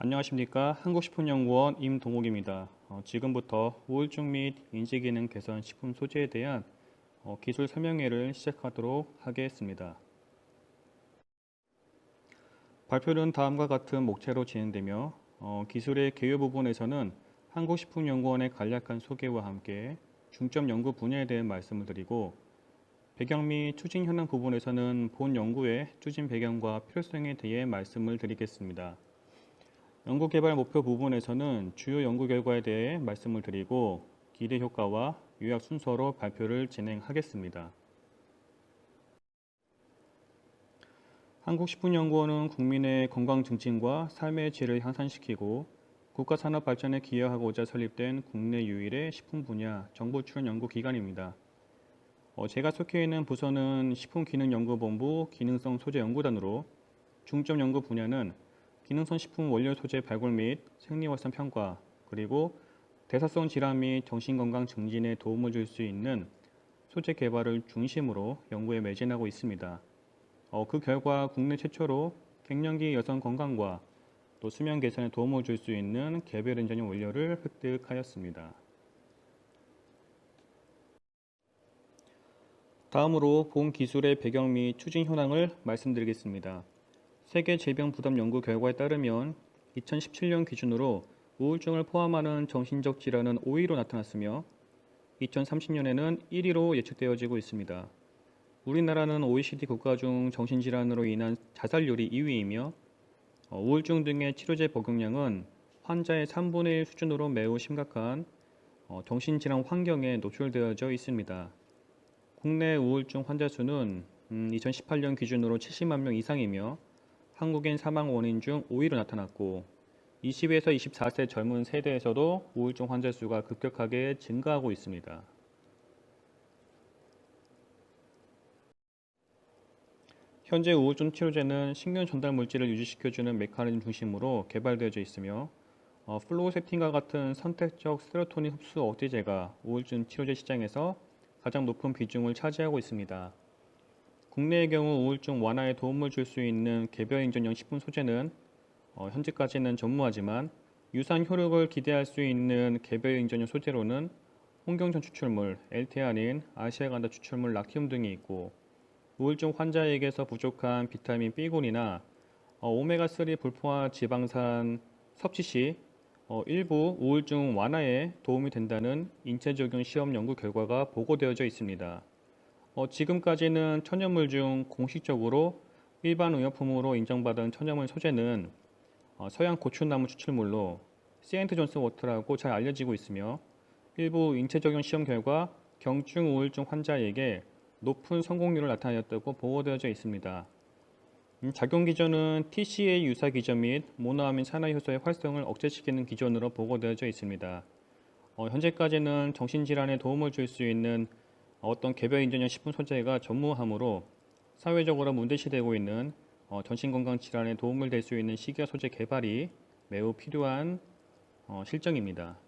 안녕하십니까 한국식품연구원 임동욱입니다. 어, 지금부터 우울증 및 인지기능 개선 식품 소재에 대한 어, 기술 설명회를 시작하도록 하겠습니다. 발표는 다음과 같은 목차로 진행되며 어, 기술의 개요 부분에서는 한국식품연구원의 간략한 소개와 함께 중점 연구 분야에 대한 말씀을 드리고 배경 및 추진 현황 부분에서는 본 연구의 추진 배경과 필요성에 대해 말씀을 드리겠습니다. 연구 개발 목표 부분에서는 주요 연구 결과에 대해 말씀을 드리고 기대 효과와 요약 순서로 발표를 진행하겠습니다. 한국식품연구원은 국민의 건강 증진과 삶의 질을 향상시키고 국가 산업 발전에 기여하고자 설립된 국내 유일의 식품 분야 정보 출연 연구 기관입니다. 어, 제가 속해 있는 부서는 식품기능연구본부 기능성 소재 연구단으로 중점 연구 분야는 기능성 식품 원료 소재 발굴 및 생리활성 평가 그리고 대사성 질환 및 정신건강 증진에 도움을 줄 수 있는 소재 개발을 중심으로 연구에 매진하고 있습니다. 어, 그 결과 국내 최초로 갱년기 여성 건강과 또 수면 개선에 도움을 줄 수 있는 개별 인전용 원료를 획득하였습니다. 다음으로 본 기술의 배경 및 추진 현황을 말씀드리겠습니다. 세계 질병 부담 연구 결과에 따르면 2017년 기준으로 우울증을 포함하는 정신적 질환은 5위로 나타났으며 2030년에는 1위로 예측되어지고 있습니다. 우리나라는 OECD 국가 중 정신질환으로 인한 자살률이 2위이며 어, 우울증 등의 치료제 복용량은 환자의 3분의 1 수준으로 매우 심각한 어, 정신질환 환경에 노출되어져 있습니다. 국내 우울증 환자 수는 2018년 음, 기준으로 70만 명 이상이며 한국인 사망 원인 중 5위로 나타났고 20에서 24세 젊은 세대에서도 우울증 환자 수가 급격하게 증가하고 있습니다. 현재 우울증 치료제는 신경 전달 물질을 유지시켜주는 메커니즘 중심으로 개발되어져 있으며 어, 플로세틴과 같은 선택적 세로토닌 흡수 억제제가 우울증 치료제 시장에서 가장 높은 비중을 차지하고 있습니다. 국내의 경우 우울증 완화에 도움을 줄 수 있는 개별 인전용 식품 소재는 어, 현재까지는 전무하지만 유사한 효력을 기대할 수 있는 개별 인전용 소재로는 홍경천 추출물, 엘테아닌, 아시아간다 추출물 락티움 등이 있고 우울증 환자에게서 부족한 비타민 B군이나 어, 오메가3 불포화 지방산 섭취 시 어, 일부 우울증 완화에 도움이 된다는 인체 적용 시험 연구 결과가 보고되어져 있습니다. 어, 지금까지는 천연물 중 공식적으로 일반 의약품으로 인정받은 천연물 소재는 어, 서양 고추나무 추출물로 세인트 존스 워터라고 잘 알려지고 있으며 일부 인체 적용 시험 결과 경증 우울증 환자에게 높은 성공률을 나타냈다고 보고되어져 있습니다. 음, 작용 기전은 TCA 유사 기전 및 모노아민 산화 효소의 활성을 억제시키는 기전으로 보고되어져 있습니다. 어, 현재까지는 정신질환에 도움을 줄 수 있는 어떤 개별 인전형 식품 소재가 전무하므로 사회적으로 문제시되고 있는 어, 정신건강 질환에 도움을 될 수 있는 식이화 소재 개발이 매우 필요한 어, 실정입니다.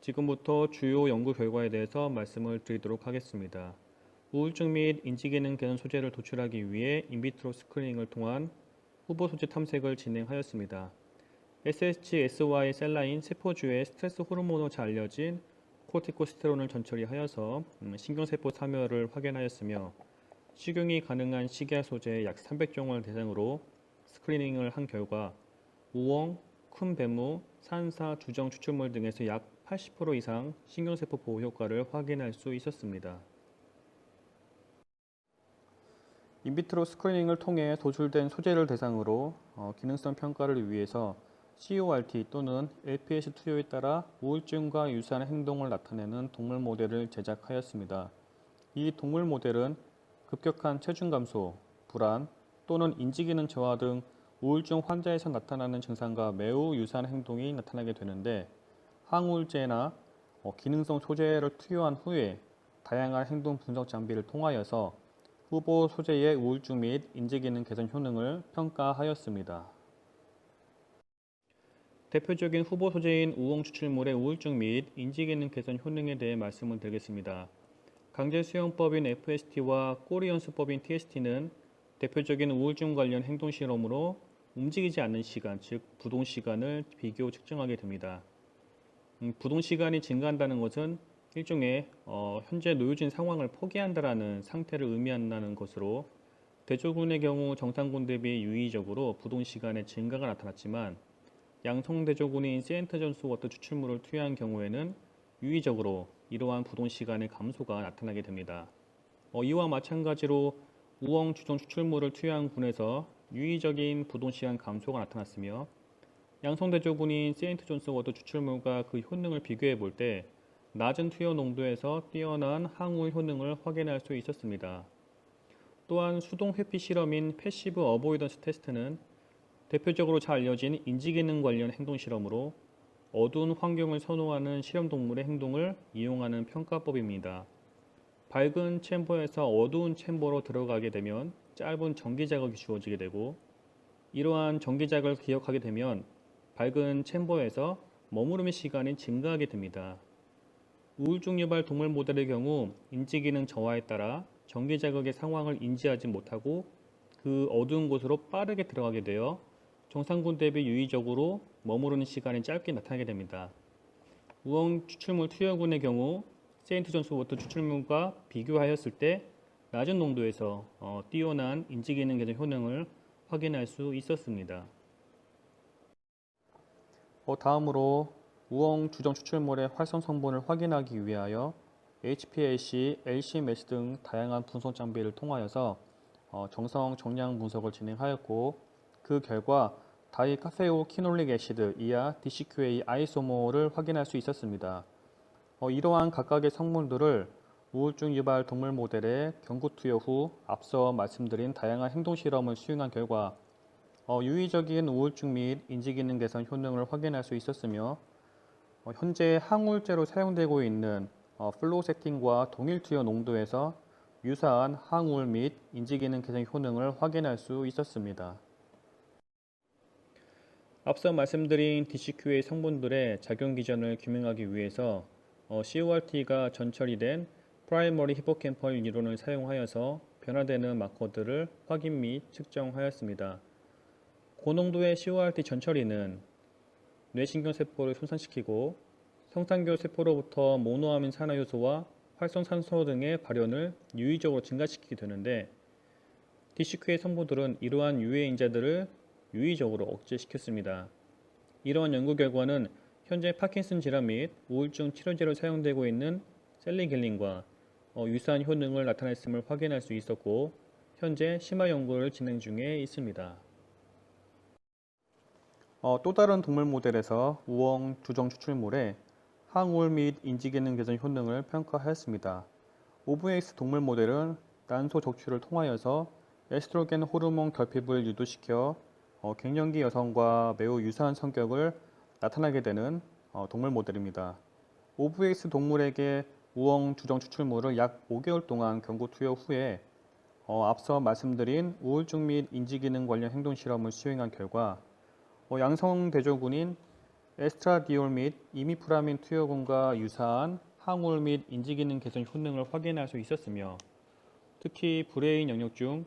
지금부터 주요 연구 결과에 대해서 말씀을 드리도록 하겠습니다. 우울증 및 인지기능 개선 소재를 도출하기 위해 인비트로 스크리닝을 통한 후보 소재 탐색을 진행하였습니다. SSG, SY 셀라인 세포주의 스트레스 호르몬으로 잘 알려진 코티코스테론을 전처리하여서 음, 신경세포 사멸을 확인하였으며 식용이 가능한 식이화 소재 약 300종을 대상으로 스크리닝을 한 결과 우엉, 큰 배무, 산사, 주정 추출물 등에서 약 80% 이상 신경세포 보호 효과를 확인할 수 있었습니다. 인비트로 스크리닝을 통해 도출된 소재를 대상으로 어, 기능성 평가를 위해서 CORT 또는 LPS 투여에 따라 우울증과 유사한 행동을 나타내는 동물 모델을 제작하였습니다. 이 동물 모델은 급격한 체중 감소, 불안 또는 인지기능 저하 등 우울증 환자에서 나타나는 증상과 매우 유사한 행동이 나타나게 되는데 항우울제나 어, 기능성 소재를 투여한 후에 다양한 행동 분석 장비를 통하여서 후보 소재의 우울증 및 인지기능 개선 효능을 평가하였습니다. 대표적인 후보 소재인 우엉 추출물의 우울증 및 인지기능 개선 효능에 대해 말씀을 드리겠습니다. 강제 수용법인 FST와 꼬리 연수법인 TST는 대표적인 우울증 관련 행동 실험으로 움직이지 않는 시간, 즉 부동 시간을 비교 측정하게 됩니다. 음, 부동 시간이 증가한다는 것은 일종의 어, 현재 노유진 상황을 포기한다라는 상태를 의미한다는 것으로 대조군의 경우 정상군 대비 유의적으로 부동 시간의 증가가 나타났지만 양성 대조군인 세인트존스 워터 추출물을 투여한 경우에는 유의적으로 이러한 부동 시간의 감소가 나타나게 됩니다. 어, 이와 마찬가지로 우엉 주정 추출물을 투여한 군에서 유의적인 부동 시간 감소가 나타났으며 양성 대조군인 세인트 존스 워터 추출물과 그 효능을 비교해 볼 때 낮은 투여 농도에서 뛰어난 항우 효능을 확인할 수 있었습니다. 또한 수동 회피 실험인 패시브 어보이던스 테스트는 대표적으로 잘 알려진 인지기능 관련 행동 실험으로 어두운 환경을 선호하는 실험 동물의 행동을 이용하는 평가법입니다. 밝은 챔버에서 어두운 챔버로 들어가게 되면 짧은 전기 자극이 주어지게 되고 이러한 전기 자극을 기억하게 되면 밝은 챔버에서 머무름의 시간이 증가하게 됩니다. 우울증 유발 동물 모델의 경우 인지 기능 저하에 따라 전기 자극의 상황을 인지하지 못하고 그 어두운 곳으로 빠르게 들어가게 되어 정상군 대비 유의적으로 머무르는 시간이 짧게 나타나게 됩니다. 우엉 추출물 투여군의 경우 세인트 존스 워터 추출물과 비교하였을 때 낮은 농도에서 어, 뛰어난 인지 기능 개선 효능을 확인할 수 있었습니다. 어, 다음으로 우엉 주정 추출물의 활성 성분을 확인하기 위하여 HPLC, LCMS 등 다양한 분석 장비를 통하여서 어, 정성 정량 분석을 진행하였고 그 결과 다이카페오 키놀릭 애시드 이하 DCQA 아이소모를 확인할 수 있었습니다. 어, 이러한 각각의 성분들을 우울증 유발 동물 모델의 경구 투여 후 앞서 말씀드린 다양한 행동 실험을 수행한 결과 어, 유의적인 우울증 및 인지기능 개선 효능을 확인할 수 있었으며 어, 현재 항우울제로 사용되고 있는 어, 플로세틴과 동일 투여 농도에서 유사한 항우울 및 인지기능 개선 효능을 확인할 수 있었습니다. 앞서 말씀드린 DCQ의 성분들의 작용 기전을 규명하기 위해서 어, CORT가 전처리 된 프라이머리 히포캠펄 이론을 사용하여서 변화되는 마커들을 확인 및 측정하였습니다. 고농도의 CORT 전처리는 뇌신경 세포를 손상시키고 성상교 세포로부터 모노아민 산화 요소와 활성산소 등의 발현을 유의적으로 증가시키게 되는데 DCQ의 성분들은 이러한 유해 인자들을 유의적으로 억제시켰습니다. 이러한 연구 결과는 현재 파킨슨 질환 및 우울증 치료제로 사용되고 있는 셀리겔린과 어, 유사한 효능을 나타냈음을 확인할 수 있었고 현재 심화 연구를 진행 중에 있습니다. 어, 또 다른 동물 모델에서 우엉 주정 추출물의 항우울 및 인지기능 개선 효능을 평가하였습니다. OVX 동물 모델은 난소 적출을 통하여서 에스트로겐 호르몬 결핍을 유도시켜 어, 갱년기 여성과 매우 유사한 성격을 나타나게 되는 어, 동물 모델입니다. OVX 동물에게 우엉 주정 추출물을 약 5개월 동안 경구 투여 후에 어, 앞서 말씀드린 우울증 및 인지기능 관련 행동 실험을 수행한 결과 어, 양성 대조군인 에스트라디올 및 이미프라민 투여군과 유사한 항우울 및 인지기능 개선 효능을 확인할 수 있었으며 특히 브레인 영역 중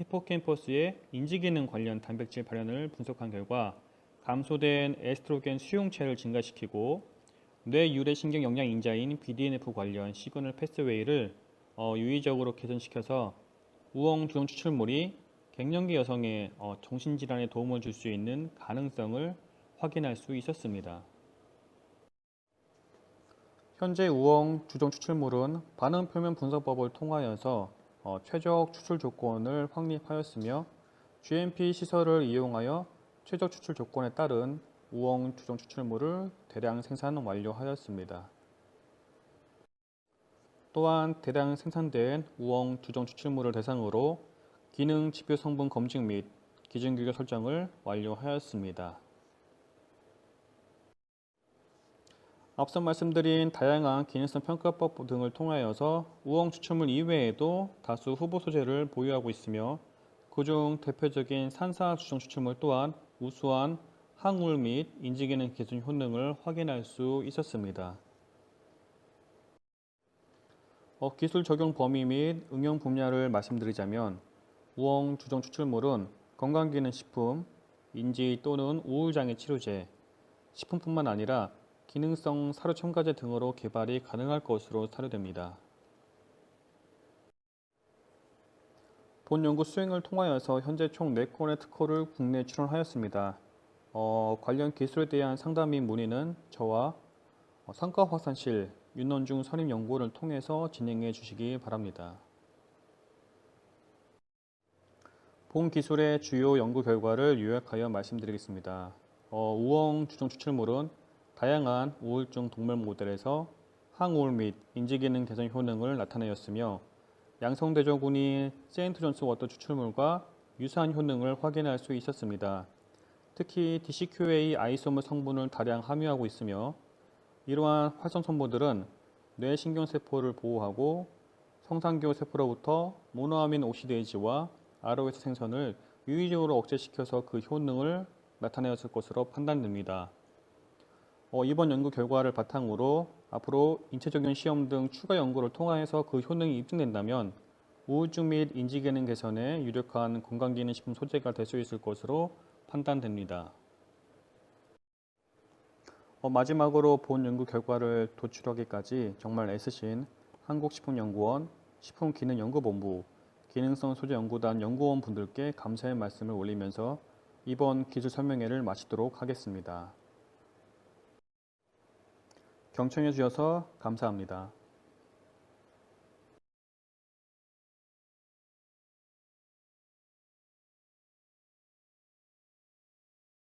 히포캠퍼스의 인지기능 관련 단백질 발현을 분석한 결과 감소된 에스트로겐 수용체를 증가시키고 뇌 유래 신경 영양 인자인 BDNF 관련 시그널 패스웨이를 어, 유의적으로 개선시켜서 우엉 주정 추출물이 갱년기 여성의 어, 정신질환에 도움을 줄 수 있는 가능성을 확인할 수 있었습니다. 현재 우엉 주정 추출물은 반응 표면 분석법을 통하여서 어, 최적 추출 조건을 확립하였으며 GMP 시설을 이용하여 최적 추출 조건에 따른 우엉 주정 추출물을 대량 생산 완료하였습니다. 또한 대량 생산된 우엉 주정 추출물을 대상으로 기능 지표 성분 검증 및 기준 규격 설정을 완료하였습니다. 앞서 말씀드린 다양한 기능성 평가법 등을 통하여서 우엉 추출물 이외에도 다수 후보 소재를 보유하고 있으며 그중 대표적인 산사 주정 추출물 또한 우수한 항울 및 인지기능 개선 효능을 확인할 수 있었습니다. 어, 기술 적용 범위 및 응용 분야를 말씀드리자면 우엉 주정 추출물은 건강기능식품, 인지 또는 우울장애 치료제, 식품뿐만 아니라 기능성 사료 첨가제 등으로 개발이 가능할 것으로 사료됩니다. 본 연구 수행을 통하여서 현재 총 4건의 특허를 국내에 출원하였습니다. 어, 관련 기술에 대한 상담 및 문의는 저와 어, 상가화산실 윤원중 선임연구원을 통해서 진행해 주시기 바랍니다. 본 기술의 주요 연구 결과를 요약하여 말씀드리겠습니다. 어, 우엉 주정 추출물은 다양한 우울증 동물 모델에서 항우울 및 인지기능 개선 효능을 나타내었으며 양성대조군이 세인트 존스 워터 추출물과 유사한 효능을 확인할 수 있었습니다. 특히 DCQA 아이소모 성분을 다량 함유하고 있으며 이러한 활성 첨보들은 뇌 신경세포를 보호하고 성상교 세포로부터 모노아민 옥시데이지와 ROS 생성을 유의적으로 억제시켜서 그 효능을 나타내었을 것으로 판단됩니다. 어, 이번 연구 결과를 바탕으로 앞으로 인체적인 시험 등 추가 연구를 통하여서 그 효능이 입증된다면 우울증 및 인지 기능 개선에 유력한 건강기능식품 소재가 될 수 있을 것으로 판단됩니다. 어, 마지막으로 본 연구 결과를 도출하기까지 정말 애쓰신 한국식품연구원 식품기능연구본부 기능성 소재 연구단 연구원 분들께 감사의 말씀을 올리면서 이번 기술 설명회를 마치도록 하겠습니다. 경청해 주셔서 감사합니다.